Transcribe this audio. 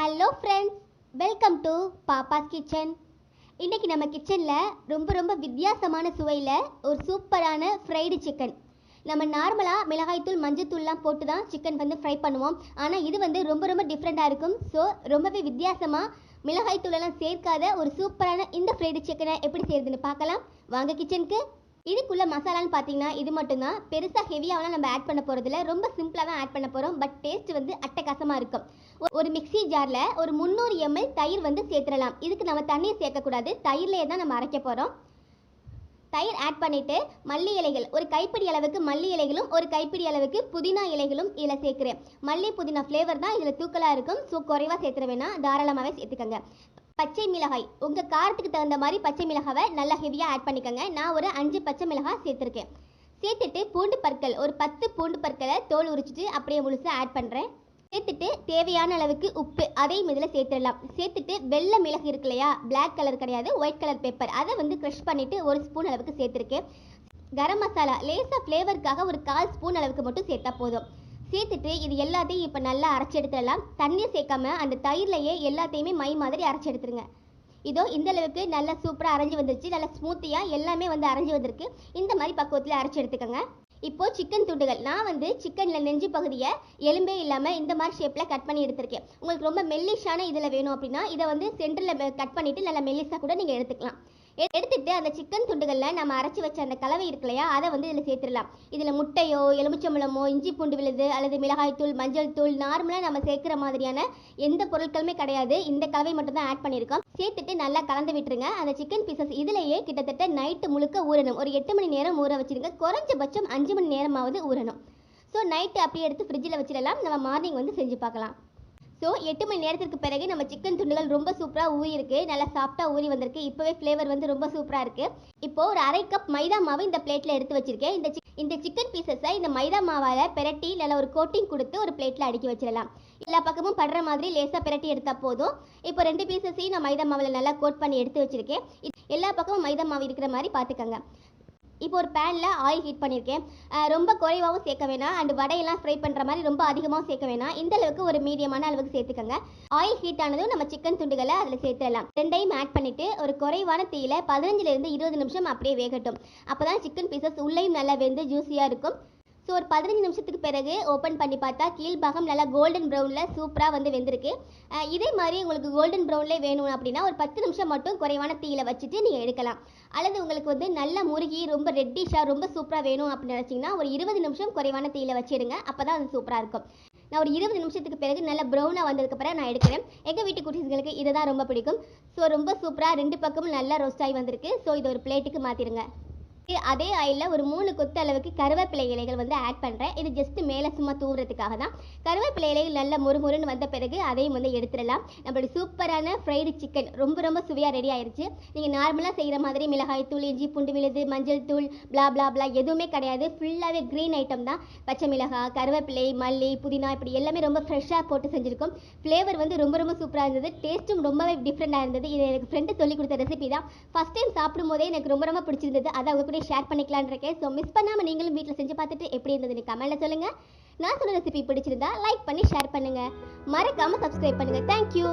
Hello friends welcome to Pappa's kitchen இன்னைக்கு நம்ம கிச்சனில் ரொம்ப ரொம்ப வித்தியாசமான சுவையில் ஒரு சூப்பரான ஃப்ரைடு சிக்கன் நம்ம நார்மலாக மிளகாய்த்தூள் மஞ்சத்தூள்லாம் போட்டு தான் சிக்கன் வந்து ஃப்ரை பண்ணுவோம். ஆனால் இது வந்து ரொம்ப ரொம்ப டிஃப்ரெண்ட்டாக இருக்கும். ஸோ ரொம்பவே வித்தியாசமாக மிளகாய்த்தூளெல்லாம் சேர்க்காத ஒரு சூப்பரான இந்த ஃப்ரைடு சிக்கனை எப்படி செய்யறதுன்னு பார்க்கலாம். வாங்க கிச்சனுக்கு இதுக்குள்ள மசாலான்னு பார்த்தீங்கன்னா இது மட்டும்தான். பெருசாக ஹெவியாகலாம் நம்ம ஆட் பண்ண போகிறதில்ல ரொம்ப சிம்பிளாக தான் ஆட் பண்ண போகிறோம் பட் டேஸ்ட் வந்து அட்டகாசமாக இருக்கும். ஒரு மிக்சி ஜாரில் ஒரு முந்நூறு எம்எல் தயிர் வந்து சேர்த்துடலாம். இதுக்கு நம்ம தண்ணீர் சேர்க்கக்கூடாது. தயிர்லேயே தான் நம்ம அரைக்க போகிறோம் தயிர் ஆட் பண்ணிவிட்டு மல்லி இலைகள் ஒரு கைப்பிடி அளவுக்கு மல்லி இலைகளும் ஒரு கைப்பிடி அளவுக்கு புதினா இலைகளும் இதில் சேர்க்குறேன். மல்லி புதினா ஃப்ளேவர் தான் இதில் தூக்கலாக இருக்கும். ஸோ குறைவாக சேர்த்துற வேணாம். தாராளமாகவே சேர்த்துக்கோங்க. பச்சை மிளகாய். உங்கள் காரத்துக்கு தகுந்த மாதிரி பச்சை மிளகாவை நல்லா ஹெவியாக ஆட் பண்ணிக்கோங்க. நான் ஒரு அஞ்சு பச்சை மிளகாய் சேர்த்துருக்கேன். சேர்த்துட்டு பூண்டு பற்கள் ஒரு பத்து பூண்டு பற்களை தோல் உரிச்சிட்டு அப்படியே முழுசாக ஆட் பண்ணுறேன் சேர்த்துட்டு தேவையான அளவுக்கு உப்பு அதையும் இதில் சேர்த்துடலாம். சேர்த்துட்டு வெள்ளை மிளகு இருக்கு இல்லையா? பிளாக் கலர் கிடையாது ஒயிட் கலர் பேப்பர் அதை வந்து க்ரஷ் பண்ணிவிட்டு ஒரு ஸ்பூன் அளவுக்கு சேர்த்துருக்கேன். கரம் மசாலா லேசாக ஃப்ளேவருக்காக ஒரு கால் ஸ்பூன் அளவுக்கு மட்டும் சேர்த்தா போதும். சேர்த்துட்டு இது எல்லாத்தையும் இப்போ நல்லா அரைச்சி எடுத்துடலாம். தண்ணீர் சேர்க்காம அந்த தயிர்லையே எல்லாத்தையுமே மை மாதிரி அரைச்சி எடுத்துருங்க. இதோ இந்த அளவுக்கு நல்லா சூப்பராக அரைஞ்சு வந்துருச்சு. நல்லா ஸ்மூத்தியாக எல்லாமே வந்து அரைஞ்சு வந்திருக்கு. இந்த மாதிரி பக்குவத்தில் அரைச்சி எடுத்துக்கோங்க. இப்போது சிக்கன் துண்டுகள். நான் வந்து சிக்கனில் நெஞ்சு பகுதியை எலும்பே இல்லாமல் இந்த மாதிரி ஷேப்பில் கட் பண்ணி எடுத்திருக்கேன். உங்களுக்கு ரொம்ப மெல்லிஷான இதில் வேணும் அப்படின்னா இதை வந்து சென்டரில் கட் பண்ணிவிட்டு நல்லா மெல்லிஸாக கூட நீங்கள் எடுத்துக்கலாம். எடுத்துட்டு அந்த சிக்கன் துண்டுகளில் நம்ம அரைச்சி வச்ச அந்த கலவை இருக்கு இல்லையா அதை வந்து இதில் சேர்த்துடலாம். இதில் முட்டையோ எலுமிச்சம்பழமோ இஞ்சி பூண்டு விழுது அல்லது மிளகாய் தூள் மஞ்சள் தூள் நார்மலாக நம்ம சேர்க்குற மாதிரியான எந்த பொருட்களுமே கிடையாது. இந்த கலவை மட்டும் தான் ஆட் பண்ணியிருக்கோம். சேர்த்துட்டு நல்லா கலந்து விட்டுருங்க. அந்த சிக்கன் பீசஸ் இதுலேயே கிட்டத்தட்ட நைட்டு முழுக்க ஊறணும். ஒரு எட்டு மணி நேரம் ஊற வச்சிருங்க. குறைஞ்சபட்சம் அஞ்சு மணி நேரமாவது ஊறணும். ஸோ நைட்டு அப்படியே எடுத்து ஃப்ரிட்ஜில் வச்சிடலாம். நம்ம மார்னிங் வந்து செஞ்சு பார்க்கலாம். ஸோ எட்டு மணி நேரத்திற்கு பிறகு நம்ம சிக்கன் துண்டுகள் ரொம்ப சூப்பராக ஊறி இருக்கு நல்லா சாஃப்டாக ஊறி வந்திருக்கு. இப்போவே ஃப்ளேவர் வந்து ரொம்ப சூப்பராக இருக்கு. இப்போ ஒரு அரை கப் மைதா மாவு இந்த பிளேட்டில் எடுத்து வச்சிருக்கேன். இந்த இந்த சிக்கன் பீசஸை இந்த மைதா மாவால் பிரட்டி நல்லா ஒரு கோட்டிங் கொடுத்து ஒரு பிளேட்டில் அடுக்கி வச்சிடலாம். எல்லா பக்கமும் படுற மாதிரி லேசாக பிரட்டி எடுத்தால் போதும். இப்போ ரெண்டு பீசஸையும் நான் மைதா மாவில் நல்லா கோட் பண்ணி எடுத்து வச்சிருக்கேன். எல்லா பக்கமும் மைதா மாவு இருக்கிற மாதிரி பார்த்துக்கோங்க இப்போ ஒரு பேனில் ஆயில் ஹீட் பண்ணியிருக்கேன் ரொம்ப குறைவாகவும் சேர்க்க வேணாம். அண்ட் வடையெல்லாம் ஃப்ரை பண்ணுற மாதிரி ரொம்ப அதிகமாகவும் சேர்க்க வேணாம். இந்த அளவுக்கு ஒரு மீடியமான அளவுக்கு சேர்த்துக்கோங்க. ஆயில் ஹீட் ஆனதும் நம்ம சிக்கன் துண்டுகளை அதில் சேர்த்துடலாம். ரெண்டையும் ஆட் பண்ணிவிட்டு ஒரு குறைவான தீயில பதினஞ்சுலேருந்து இருபது நிமிஷம் அப்படியே வேகட்டும். அப்போ தான் சிக்கன் பீசஸ் உள்ளேயும் நல்லா வெந்து ஜூஸியாக இருக்கும். ஸோ ஒரு பதினஞ்சு நிமிஷத்துக்கு பிறகு ஓப்பன் பண்ணி பார்த்தா கீழ்பாகம் நல்லா கோல்டன் ப்ரௌனில் சூப்பராக வந்து வெந்திருக்கு. இதே மாதிரி உங்களுக்கு கோல்டன் ப்ரௌன்லேயே வேணும் அப்படின்னா ஒரு பத்து நிமிஷம் மட்டும் குறைவான தீயில வச்சுட்டு நீங்கள் எடுக்கலாம். அல்லது உங்களுக்கு வந்து நல்ல முருகி ரொம்ப ரெட்டிஷாக ரொம்ப சூப்பராக வேணும் அப்படின்னு நினச்சிங்கன்னா ஒரு இருபது நிமிஷம் குறைவான தீயில வச்சிடுங்க அப்போ தான் அது சூப்பராக இருக்கும். நான் ஒரு இருபது நிமிஷத்துக்கு பிறகு நல்ல ப்ரௌனாக வந்ததுக்கு பிறகு நான் எடுக்கிறேன். எங்கள் வீட்டு குட்டீஸ்களுக்கு இதை தான் ரொம்ப பிடிக்கும். ஸோ ரொம்ப சூப்பராக ரெண்டு பக்கமும் நல்லா ரோஸ்ட் ஆகி வந்திருக்கு. ஸோ இது ஒரு பிளேட்டுக்கு மாற்றிடுங்க அதே ஆயிலில் ஒரு மூணு கொத்து அளவுக்கு கருவேப்பிலை இலைகள் வந்து ஆட் பண்ணுறேன் இது ஜஸ்ட் மேலே சும்மா தூவுறதுக்காக தான். கருவேப்பிலை இலைகள் நல்ல முறுமுறுன்னு வந்த பிறகு அதையும் வந்து எடுத்துடலாம். நம்மளுடைய சூப்பரான ஃப்ரைடு சிக்கன் ரொம்ப ரொம்ப சுவையாக ரெடி ஆயிருச்சு. நீங்கள் நார்மலாக செய்கிற மாதிரி மிளகாய் தூள் இஞ்சி பூண்டு விழுது மஞ்சள் தூள் பிளா பிளா பிளா எதுவுமே கிடையாது. ஃபுல்லாகவே க்ரீன் ஐட்டம் தான். பச்சை மிளகாய் கருவேப்பிலை மல்லி புதினா இப்படி எல்லாமே ரொம்ப ஃப்ரெஷ்ஷாக போட்டு செஞ்சுருக்கோம். ஃப்ளேவர் வந்து ரொம்ப ரொம்ப சூப்பராக இருந்தது. டேஸ்ட்டும் ரொம்பவே டிஃப்ரெண்ட்டாக இருந்தது. இது எனக்கு ஃப்ரெண்டு சொல்லி கொடுத்த ரெசிபி தான். ஃபஸ்ட் டைம் சாப்பிடும் போதே எனக்கு ரொம்ப ரொம்ப பிடிச்சிருந்தது. அதை அவங்க கூட ஷேர் பண்ணிக்கலான் இருக்கேன். ஸோ மிஸ் பண்ணாமல் நீங்களும் வீட்டில் செஞ்சு பார்த்துட்டு எப்படி இருந்ததுன்னு கமெண்ட்டில் சொல்லுங்கள் நான் சொன்ன ரெசிபி பிடிச்சிருந்தா லைக் பண்ணி ஷேர் பண்ணுங்கள் மறக்காமல் சப்ஸ்கிரைப் பண்ணுங்கள் தேங்க்யூ